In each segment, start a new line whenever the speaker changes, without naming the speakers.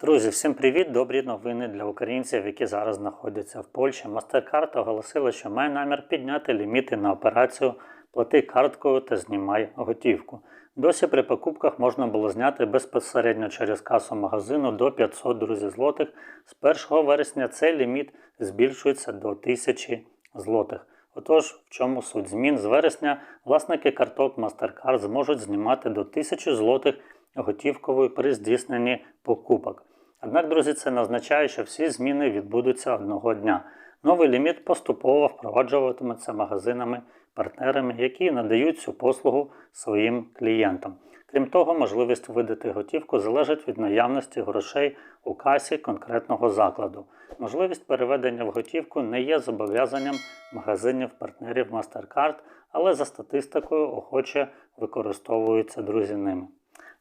Друзі, всім привіт! Добрі новини для українців, які зараз знаходяться в Польщі. MasterCard оголосила, що має намір підняти ліміти на операцію Плати карткою та знімай готівку. Досі при покупках можна було зняти безпосередньо через касу магазину до 500 друзі злотих. З 1 вересня цей ліміт збільшується до 1000 злотих. Отож, в чому суть змін? З вересня власники карток MasterCard зможуть знімати до 1000 злотих готівковою при здійсненні покупок. Однак, друзі, це не означає, що всі зміни відбудуться одного дня. Новий ліміт поступово впроваджуватиметься магазинами, партнерами, які надають цю послугу своїм клієнтам. Крім того, можливість видати готівку залежить від наявності грошей у касі конкретного закладу. Можливість переведення в готівку не є зобов'язанням магазинів партнерів MasterCard, але за статистикою охоче використовуються друзі ними.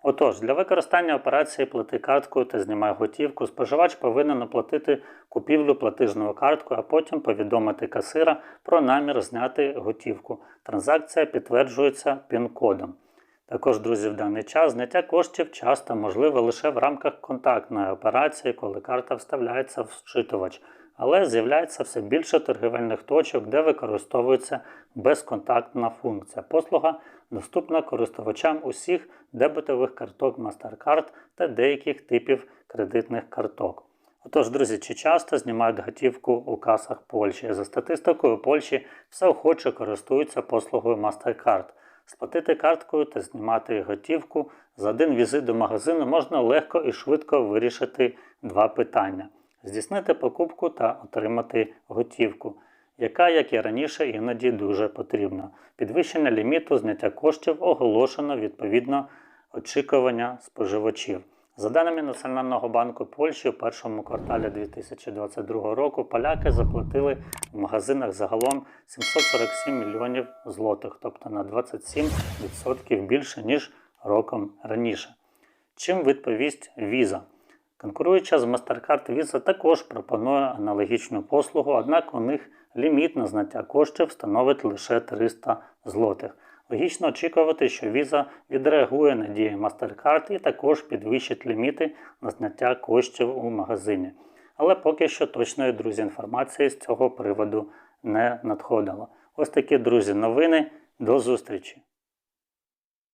Отож, для використання операції плати карткою та знімай готівку, споживач повинен оплатити купівлю платижною карткою, а потім повідомити касира про намір зняти готівку. Транзакція підтверджується пін-кодом. Також, друзі, в даний час зняття коштів часто можливе лише в рамках контактної операції, коли карта вставляється в зчитувач, але з'являється все більше торгівельних точок, де використовується безконтактна функція. Послуга доступна користувачам усіх дебетових карток MasterCard та деяких типів кредитних карток. Отож, друзі, чи часто знімають готівку у касах Польщі? За статистикою Польщі все охоче користуються послугою MasterCard. Сплатити карткою та знімати готівку за один візит до магазину можна легко і швидко вирішити два питання: здійснити покупку та отримати готівку, яка, як і раніше, іноді дуже потрібна. Підвищення ліміту зняття коштів оголошено відповідно очікування споживачів. За даними Національного банку Польщі, у першому кварталі 2022 року поляки заплатили в магазинах загалом 747 мільйонів злотих, тобто на 27% більше, ніж роком раніше. Чим відповість Visa? Конкуруюча з MasterCard Visa також пропонує аналогічну послугу, однак у них ліміт на зняття коштів становить лише 300 злотих. Логічно очікувати, що Visa відреагує на дії MasterCard і також підвищить ліміти на зняття коштів у магазині. Але поки що точної друзі інформації з цього приводу не надходило. Ось такі друзі новини. До зустрічі!